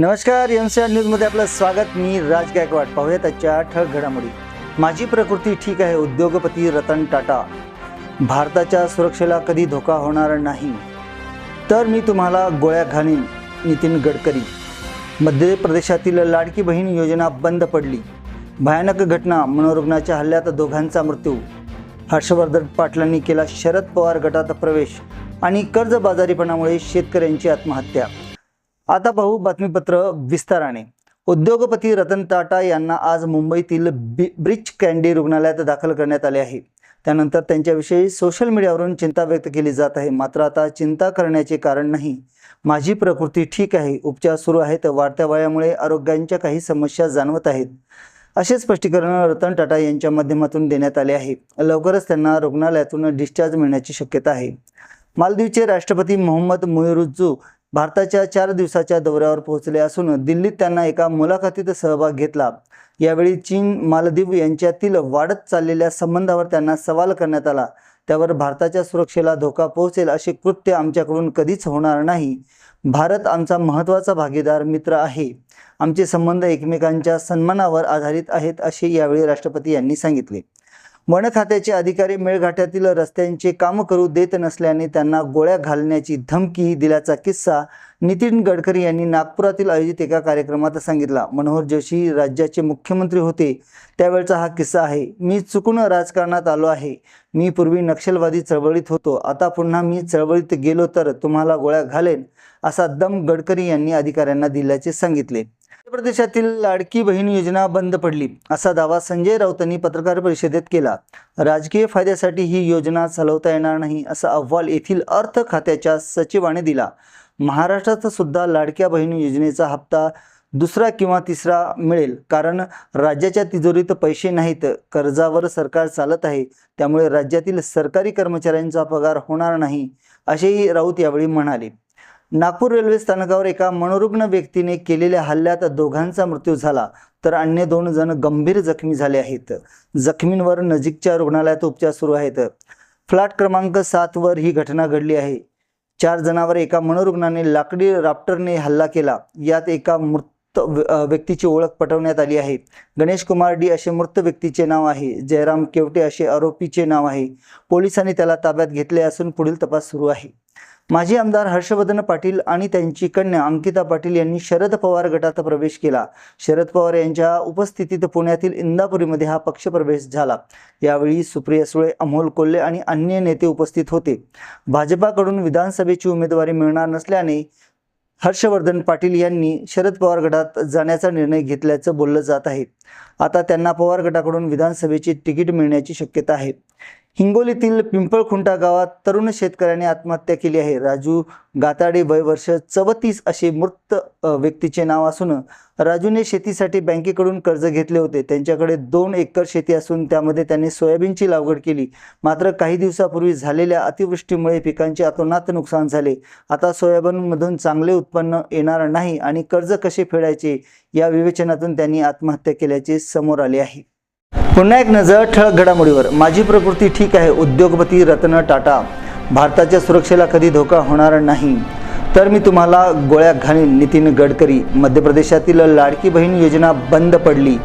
नमस्कार M C R न्यूजमध्ये आपलं स्वागत. मी राज गायकवाड. पाहूयात आजच्या ठळक घडामोडी. माझी प्रकृती ठीक आहे उद्योगपती रतन टाटा. भारताच्या सुरक्षेला कधी धोका होणार नाही. तर मी तुम्हाला गोळ्या घालीन नितीन गडकरी. मध्य प्रदेशातील लाडकी बहीण योजना बंद पडली. भयानक घटना मनोरुग्णाच्या हल्ल्यात दोघांचा मृत्यू. हर्षवर्धन पाटलांनी केला शरद पवार गटात प्रवेश आणि कर्जबाजारीपणामुळे शेतकऱ्यांची आत्महत्या. आता पाहू बातमीपत्र विस्ताराने. उद्योगपती रतन टाटा यांना आज मुंबईतील बि ब्रिच कँडी रुग्णालयात दाखल करण्यात आले आहे. त्यानंतर त्यांच्याविषयी सोशल मीडियावरून चिंता व्यक्त केली जात आहे. मात्र आता चिंता करण्याचे कारण नाही. माझी प्रकृती ठीक आहे. उपचार सुरू आहेत. वाढत्या वयामुळे आरोग्यांच्या काही समस्या जाणवत आहेत. असे स्पष्टीकरण रतन टाटा यांच्या माध्यमातून देण्यात आले आहे. लवकरच त्यांना रुग्णालयातून डिस्चार्ज मिळण्याची शक्यता आहे. मालदीवचे राष्ट्रपती मोहम्मद मुयरुज्जू भारताच्या चार दिवसाच्या दौऱ्यावर पोहोचले असून दिल्लीत त्यांना एका मुलाखतीत सहभाग घेतला. यावेळी चीन मालदीव यांच्यातील वाढत चाललेल्या संबंधावर त्यांना सवाल करण्यात आला. त्यावर भारताच्या सुरक्षेला धोका पोहोचेल असे कृत्य आमच्याकडून कधीच होणार नाही. भारत आमचा महत्त्वाचा भागीदार मित्र आहे. आमचे संबंध एकमेकांच्या सन्मानावर आधारित आहेत असे यावेळी राष्ट्रपती यांनी सांगितले. वन खात्याचे अधिकारी मेळघाटातील रस्त्यांचे काम करू देत नसल्याने त्यांना गोळ्या घालण्याची धमकी दिल्याचा किस्सा नितीन गडकरी यांनी नागपुरातील आयोजित एका कार्यक्रमात सांगितला. मनोहर जोशी राज्याचे मुख्यमंत्री होते त्यावेळचा हा किस्सा आहे. मी चुकून राजकारणात आलो आहे. मी पूर्वी नक्षलवादी चळवळीत होतो. आता पुन्हा मी चळवळीत गेलो तर तुम्हाला गोळ्या घालेन असा दम गडकरी यांनी अधिकाऱ्यांना दिल्याचे सांगितले. प्रदेशातील लाडकी बहीण योजना बंद पडली असा दावा संजय राऊतांनी पत्रकार परिषदेत केला. राजकीय फायद्यासाठी ही योजना चालवता येणार नाही असा अहवाल येथील अर्थ खात्याच्या सचिवाने दिला. महाराष्ट्रात सुद्धा लाडक्या बहीण योजनेचा हप्ता दुसरा किंवा तिसरा मिळेल कारण राज्याच्या तिजोरीत पैसे नाहीत कर्जावर सरकार चालत आहे त्यामुळे राज्यातील सरकारी कर्मचाऱ्यांचा पगार होणार नाही असेही राऊत यावेळी म्हणाले. नागपूर रेल्वे स्थानकावर एका मनोरुग्ण व्यक्तीने केलेल्या हल्ल्यात दोघांचा मृत्यू झाला तर अन्य दोन जण गंभीर जखमी झाले आहेत. जखमींवर नजीकच्या रुग्णालयात उपचार सुरू आहेत. फ्लॅट क्रमांक सातवर ही घटना घडली आहे. चार जणांवर एका मनोरुग्णाने लाकडी राप्टरने हल्ला केला. यात एका मृत व्यक्तीची ओळख पटवण्यात आली आहे. गणेश कुमार डी असे मृत व्यक्तीचे नाव आहे. जयराम केवटे असे आरोपीचे नाव आहे. पोलिसांनी त्याला ताब्यात घेतले असून पुढील तपास सुरू आहे. माजी आमदार हर्षवर्धन पाटील आणि त्यांची कन्या अंकिता पाटील यांनी शरद पवार गटात प्रवेश केला. शरद पवार यांच्या उपस्थितीत पुण्यातील इंदापुरीमध्ये हा पक्षप्रवेश झाला. यावेळी सुप्रिया सुळे अमोल कोल्हे आणि अन्य नेते उपस्थित होते. भाजपाकडून विधानसभेची उमेदवारी मिळणार नसल्याने हर्षवर्धन पाटील यांनी शरद पवार गटात जाण्याचा निर्णय घेतल्याचं बोललं जात आहे. आता त्यांना पवार गटाकडून विधानसभेची तिकीट मिळण्याची शक्यता आहे. हिंगोलीतील पिंपळखुंटा गावात तरुण शेतकऱ्याने आत्महत्या केली आहे. राजू गाताडे वय वर्ष चवतीस असे मृत व्यक्तीचे नाव असून राजूने शेतीसाठी बँकेकडून कर्ज घेतले होते. त्यांच्याकडे दोन एकर शेती असून त्यामध्ये त्यांनी सोयाबीनची लागवड केली. मात्र काही दिवसापूर्वी झालेल्या अतिवृष्टीमुळे पिकांचे अतोनात नुकसान झाले. आता सोयाबीनमधून चांगले उत्पन्न येणार नाही आणि कर्ज कसे फेडायचे या विवेचनातून त्यांनी आत्महत्या केल्याचे समोर आले आहे. पुन्हा एक नजर ठळक घडामोडीवर. माझी प्रकृती ठीक आहे उद्योगपती रत्न टाटा. भारताच्या सुरक्षेला कधी धोका होणार नाही. तर मी तुम्हाला गोळ्या घालीन नितीन गडकरी. मध्य प्रदेशातील लाडकी बहीण योजना बंद पडली.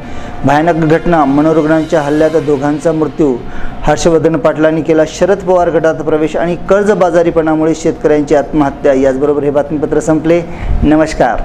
भयानक घटना मनोरुग्णांच्या हल्ल्यात दोघांचा मृत्यू. हर्षवर्धन पाटलांनी केला शरद पवार गटात प्रवेश आणि कर्जबाजारीपणामुळे शेतकऱ्यांची आत्महत्या. याचबरोबर हे बातमीपत्र संपले. नमस्कार.